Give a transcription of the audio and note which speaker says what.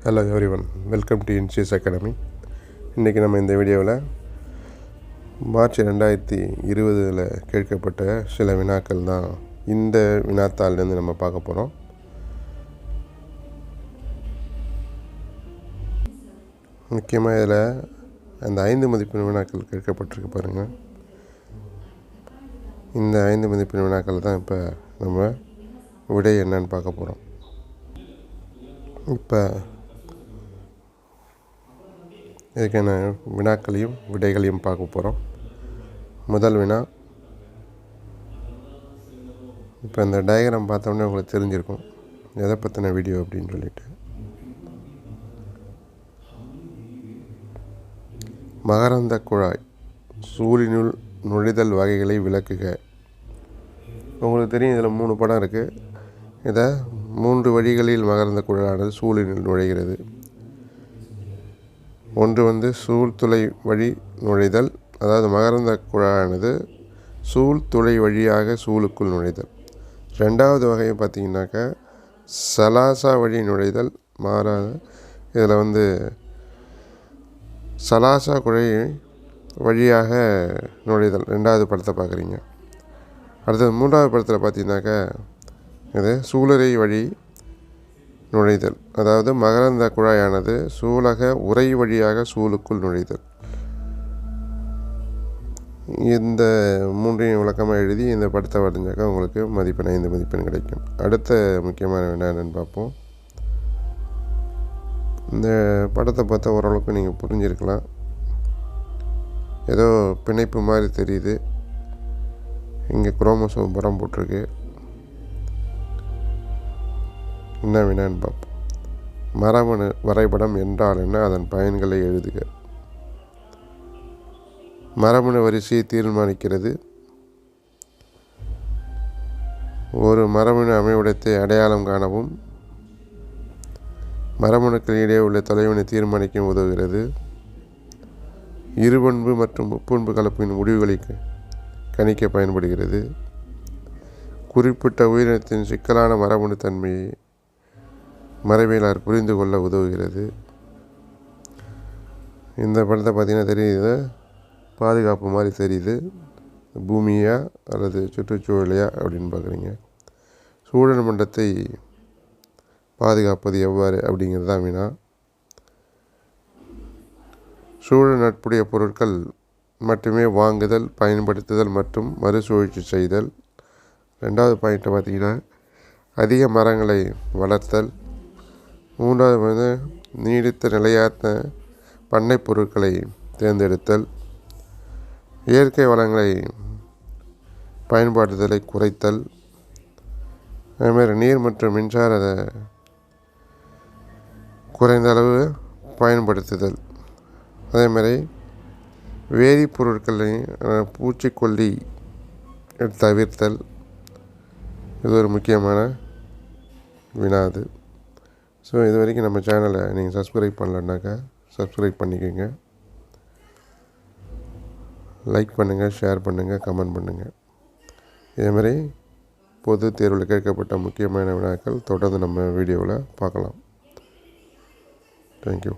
Speaker 1: Hello everyone welcome to இன்சியஸ் academy இன்றைக்கி நம்ம இந்த வீடியோவில் மார்ச் ரெண்டாயிரத்தி இருபதில் கேட்கப்பட்ட சில வினாக்கள் தான் இந்த வினாத்தாள்லேருந்து நம்ம பார்க்க போகிறோம் முக்கியமாக இதில் அந்த ஐந்து மதிப்பெண் வினாக்கள் கேட்கப்பட்டிருக்கு பாருங்கள் இந்த ஐந்து மதிப்பெண் வினாக்கள் தான் இப்போ நம்ம விடை என்னன்னு பார்க்க போகிறோம் இப்போ இதுக்கான வினாக்களையும் விடைகளையும் பார்க்க போகிறோம் முதல் வினா. இப்போ இந்த டயக்ராம் பார்த்தோன்னே உங்களுக்கு தெரிஞ்சிருக்கும். எதை பற்றின வீடியோ அப்படின்னு சொல்லிட்டு. மகரந்த குழாய். சூரியனுள் நுழைதல் வகைகளை விளக்குக. உங்களுக்கு தெரியும் இதில் மூணு படம் இருக்குது இதை மூன்று வழிகளில் மகரந்த குழலானது சூரியனில் நுழைகிறது. ஒன்று வந்து சூழ்துளை வழி நுழைதல் அதாவது மகரந்த குழாயானது சூழ்துளை வழியாக சூழுக்குள் நுழைதல். ரெண்டாவது வகையை பார்த்திங்கனாக்கா சலாசா வழி நுழைதல் மாறாத இதில் வந்து சலாசா குழை வழியாக நுழைதல் ரெண்டாவது படத்தை பார்க்குறீங்க. அடுத்தது மூன்றாவது படத்தில் பார்த்தீங்கன்னாக்கா இது சூழலை வழி நுழைதல். அதாவது மகரந்த குழாயானது சூலக உரை வழியாக சூலுக்குள் நுழைதல். இந்த மூன்றையும் விளக்கமாக எழுதி இந்த படத்தை வரைஞ்சாக்கா உங்களுக்கு மதிப்பெண் ஐந்து மதிப்பெண் கிடைக்கும். அடுத்த முக்கியமான வினா என்னென்னு பார்ப்போம். இந்த படத்தை பார்த்தா ஓரளவுக்கு நீங்கள் புரிஞ்சிருக்கலாம். ஏதோ பிணைப்பு மாதிரி தெரியுது. இங்கே குரோமோசோம் படம் போட்டிருக்கு. என்ன வினான்னு பார்ப்போம் மரபணு வரைபடம் என்றால் என்ன? அதன் பயன்களை எழுதுக. மரபணு வரிசையை தீர்மானிக்கிறது. ஒரு மரபணு அமைவிடத்தை அடையாளம் காணவும் மரபணுக்கள் இடையே உள்ள தொலைவினை தீர்மானிக்க உதவுகிறது. இருபண்பு மற்றும் முப்பண்பு கலப்பின் முடிவுகளை கணிக்க பயன்படுகிறது. குறிப்பிட்ட உயிரினத்தின் சிக்கலான மரபணு தன்மையை மரபியலார் புரிந்து கொள்ள உதவுகிறது. இந்த படத்தை பார்த்திங்கன்னா தெரியுது. பாதுகாப்பு மாதிரி தெரியுது. பூமியா அல்லது சுற்றுச்சூழலையா அப்படின்னு பார்க்குறீங்க. சூழல் மன்றத்தை பாதுகாப்பது எவ்வாறு அப்படிங்கிறது தான் வினா சூழல் நட்புடைய பொருட்கள் மட்டுமே வாங்குதல் பயன்படுத்துதல் மற்றும் மறுசுழற்சி செய்தல். ரெண்டாவது பாயிண்ட்டை பார்த்திங்கன்னா அதிக மரங்களை வளர்த்தல் மூன்றாவது வந்து நீடித்த நிலையாத்த பண்ணை பொருட்களை தேர்ந்தெடுத்தல் இயற்கை வளங்களை பயன்பாடுதலை குறைத்தல் அதேமாதிரி நீர் மற்றும் மின்சார குறைந்த அளவு பயன்படுத்துதல். அதேமாதிரி வேதிப்பொருட்களை பூச்சிக்கொல்லி தவிர்த்தல். இது ஒரு முக்கியமான வினாது ஸோ இது வரைக்கும் நம்ம சேனலை நீங்கள் சப்ஸ்கிரைப் பண்ணலன்னாக்கா சப்ஸ்கிரைப் பண்ணிக்கோங்க. லைக் பண்ணுங்கள் ஷேர் பண்ணுங்கள் கமெண்ட் பண்ணுங்கள் இதேமாதிரி பொது தேர்வில் கேட்கப்பட்ட முக்கியமான வினாக்கள் தொடர்ந்து நம்ம வீடியோவில் பார்க்கலாம். தேங்க்யூ